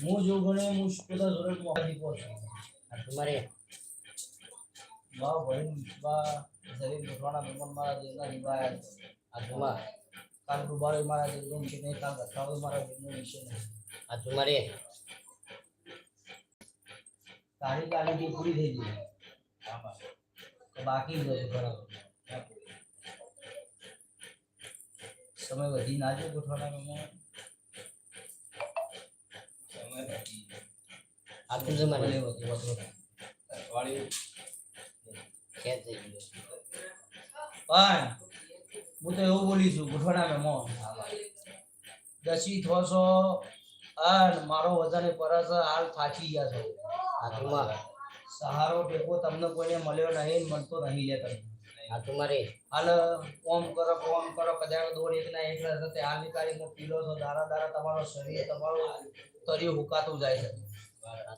હું જો ગણે હું પેલા ધોરણ મોહાજી પહોંચો તમારે. બા ભાઈ બા શરીર ગોઠવાના મહેમાન મારા જેના નિભાયા આ તમા કાલ ડુબાડે મારા જેનું છે નહીં કાલ ગઠાડે મારા જેનું વિશે નહીં. આ તમારે. તારી આલી પૂરી થઈ ગઈ. બાકી જ બરાબર સમય વધી ના જાય ગોઠવાના મહેમાન જમા લેવો વધુ વધુ થઈ ગયો પણ હું તો એવું બોલી છું ગોઠવાના મહેમાન દસી થોસો અન મારો વજન પરસ હાલ થાકી ગયા છો. હાથમાં. સહારો ટેકો તમને કોઈને મળ્યો નહીં મળતો નહીં લે તમને. આ તમારે હાલ ઓમ કરો ઓમ કરો કદાચ દોર એકના એક રસ્તે હાલ તારીખમાં પીલો છો દારા દારા તમારો શરીર તમારું તર્યું હુકાતું જાય છે.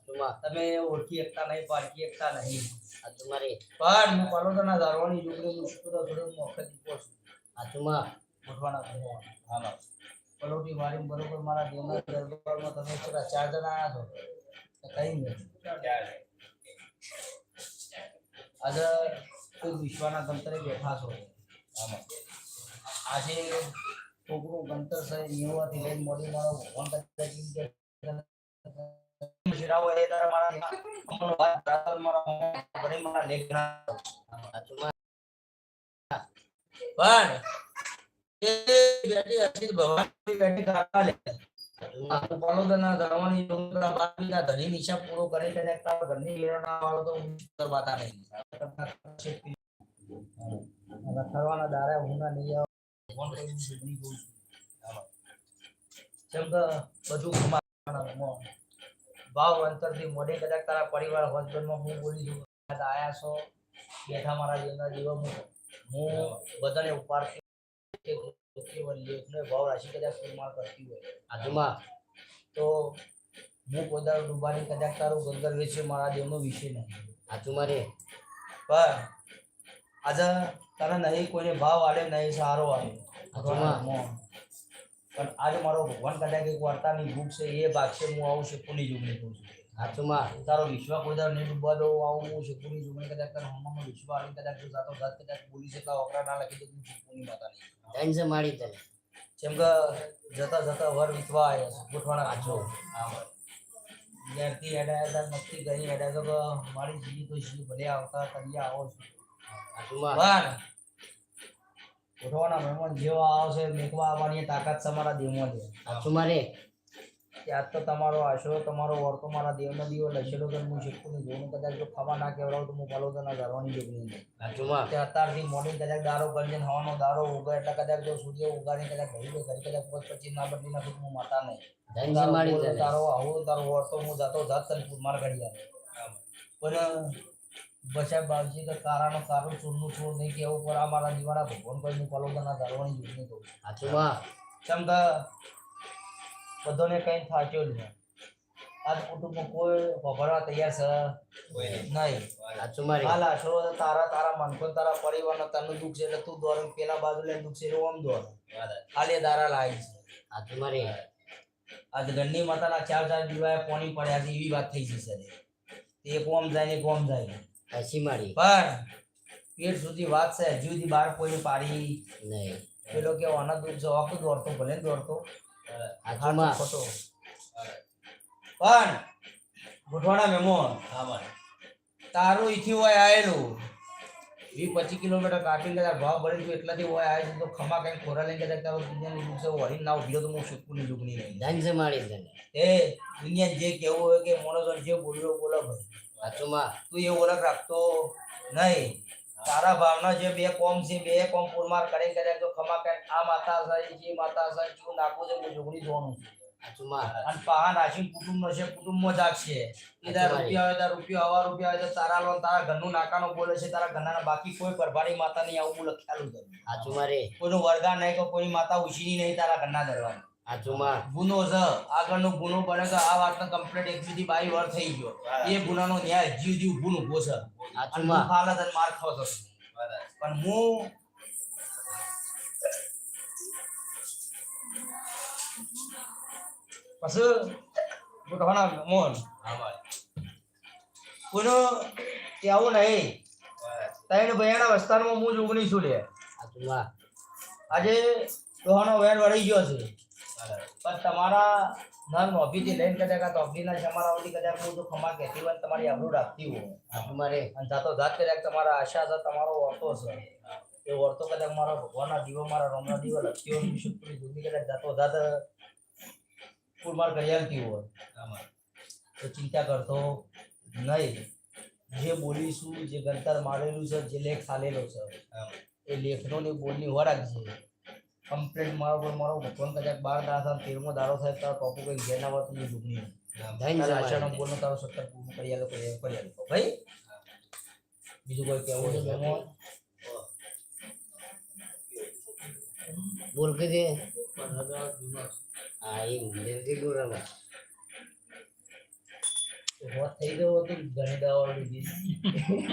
તમા તમે ઓળખી એકતા નહીં પારખી એકતા નહીં. આ તમારે પણ હું પલોટના ધારવાની યુગને હું શુક્ર થોડું મોખત છું. આ તમા હા પલોટી વાળી બરોબર મારા દેવના દરબારમાં તમે પેલા ચાર જણા આવ્યા છો? તો કઈ નહીં. આજે કોઈ વિશ્વના ગંતરે બેઠા છો? આજે છોકરું ગંતર છે નેવાથી લઈને મોડી મારો ભગવાન પણ એ બેટી અસિત ભગવાનની બેટી કાકા લે આ પલોદના ધરવાની ડુંગરા બાવીના ધની નિશા પૂરો કરે તેને તારા ઘરની લેવાના વાળો તો કરવાતા નહીં રખડવાના દારા હુંના નહીં આવે છું બધું ગુમાવવાના મોં. ભાવ અંતરથી મોડે કદાચ તારા પરિવાર હોસ્પિટલમાં હું બોલી છું આયા છો બેઠા મારા જેના જીવનમાં હું. બધાને ઉપાડતી કે દુઃખી વલ્લી એટલે ભાવ રાશિ કદાચ પ્રમાણ કરતી હોય. આ તો હું દાડો ડૂબાની કદાચ તારું ગંગર વિશે મારા દેવનો વિષય નહીં. આ તમારે પણ આજે તને નહીં કોઈને ભાવ આડે નહીં સારો આવે હાચુમાં. પણ આજે મારો ભગવાન કદાચ એક વાર્તાની ભૂખ છે એ ભાગ છે હું આવું શકુની જોગણી કહું છું. હાથમાં. તારો વિશ્વ કોઈ નહીં ડૂબવા દો આવું હું શકુની જોગણી કદાચ તારા હમણાં વિશ્વ આવી કદાચ તું જાતો જાત કદાચ બોલી શકતા વકરા ના લખી દે તું શકુની માતા નહીં. ત્રણ છે મારી તને. જેમ કે જતા જતા વર વિશ્વા ગોઠવાના આછો જ્યારથી હેડા હેડા નક્કી કરી હેડા તો મારી જીવી તો જીવ ભલે આવતા તરીએ આવો છું. આ પણ ગોઠવાના મહેમાન જેવો આવશે મેકવા આવવાની તાકાત તમારા દેવમાં છે. આ તમારે ત્યાં તો તમારો આશરો તમારો વર્તો મારા દેવનો દીવો લખેલો કે હું શીખું નહીં જોઉં કદાચ જો ખાવા ના કહેવડાવું તો હું ભલો તો ના નહીં આ નહીં તે અત્યારથી મોર્નિંગ કદાચ દારો ગંજન હવાનો દારો ઉગે એટલે કદાચ જો સૂર્ય ઉગાડી કદાચ ઘડી દે ઘડી કદાચ પોત પછી ના બદલી નાખું હું માતા નહીં. તારો આવું તારો વર્તો હું જાતો જાત તને મારા ઘડી આવે પણ બચા બાવજી કે કારાનો કારો ચૂરનું ચૂર નહીં કેવું પર આ મારા દીવાના ભગવાન કોઈ હું પલોદના ધરવાની જોગણી કહું સાચું વાહ ચમ કે બધોને કઈ થાચ્યો જ નહીં. આજ કુટુંબમાં કોઈ વભરવા તૈયાર છે? નહીં. સાચું મારી હાલ આશરો તો તારા તારા મનકો તારા પરિવારનો તને દુઃખ છે એટલે તું દોર પેલા બાજુ લઈને દુઃખ છે એટલે ઓમ દોર. હાલ દારા લાવી છે. સાચું મારી આજ ગંડી માતાના ચાર ચાર દીવાએ પોણી પડ્યા છે એવી વાત થઈ છે સર એક ઓમ જાય ને એક ઓમ જાય. હસી મારી પણ પેટ સુધી વાત છે હજુ સુધી બાર કોઈને પાડી નહીં. પેલો કે ઓના દુઃખ છે તો દોડતો ભલે ને દોડતો તમા ખોટો પણ ગોઠવાના મેમોન તારું ઈથી હોય આવેલું વીસ પચીસ કિલોમીટર કાપીને કદાચ ભાવ ભરી તું એટલાથી હોય આવે છે તો ખમા કઈ ખોરા લઈને કદાચ તારો દુનિયાની દુઃખ છે વળી ના ઊભી તો હું શીખવું નહીં દુઃખની નહીં ધન છે મારી એ દુનિયા જે કેવું હોય કે મોણસો જે બોલ્યો બોલો ભાઈ. તું એ ઓળખ રાખતો નહીં. તારા ભાવના જે બે કોમ છે બે કોમ કરી કદાચ તો ખમા આ માતા જે માતા છે હું જોગણી જોવાનું છું. અને પાહા નાશી કુટુંબ નશે કુટુંબમાં જાગશે છે. તારા રૂપિયા હોય તારા રૂપિયા હવા રૂપિયા હોય તો તારા લોન તારા ઘરનું નાકાનો બોલે છે તારા ઘરના બાકી કોઈ પરભારી માતા નહીં આવું લખ્યાલું છે આ તમારે કોઈનું વરદાન નહીં કે કોઈ માતા ઉછીની નહીં તારા ઘરના દરવાજા. આ તમા ગુનો છે. આગળનો ગુનો બને કે આ વાતનો કમ્પ્લેટ એક સુધી બાઈ વાર થઈ ગયો. એ ગુનાનો ન્યાય જીવ જીવ ગુનો ઊભો છે. આ અને તમા હું ખાલે તને માર ખાવતો પણ હું પછી હોના મોહન. કોઈનો આવું નહીં. તૈણ ભયાના વિસ્તારમાં હું જ ઓગણીસો લે હાચુમાં આજે ડોહાનો વેર વળી ગયો છે. પણ તમારા નર નોભીથી લઈને કદાચ આ તમારા વળી કદાચ હું તો ખમા કહેતી હોય તમારી આબરૂ રાખતી હોય. અમારે. અને જાતો જાત કદાચ તમારા આશા છે તમારો ઓટો છે એ ઓરતો કદાચ મારા ભગવાનના દીવો મારા રામના દીવો લખ્યો હોય શુક્રી દુની કદાચ જાતો જાત પૂરમાર કરી આલતી હોય. તો ચિંતા કરતો નહીં. જે બોલીશું જે ગંતર મારેલું છે જે લેખ ચાલેલો છે એ લેખનો ને બોલની વરાગ છે કમ્પ્લેટ મારો પણ મારો ભગવાન કદાચ બાર દાસ તેરમો દારો થાય તારો ટોપિક કઈ ઘેર ના હોય તો હું. દુઃખની ધન્ય તારા બોલનો તારો સત્તર પૂરું કરી આલો કરી આલો. ભાઈ? બીજું કોઈ કહેવું છે મહેમાન? બોલ. કે દે હા એ જલ્દી બોલ રમા હોત થઈ ગયો હતો ઘણી દવાઓ લીધી.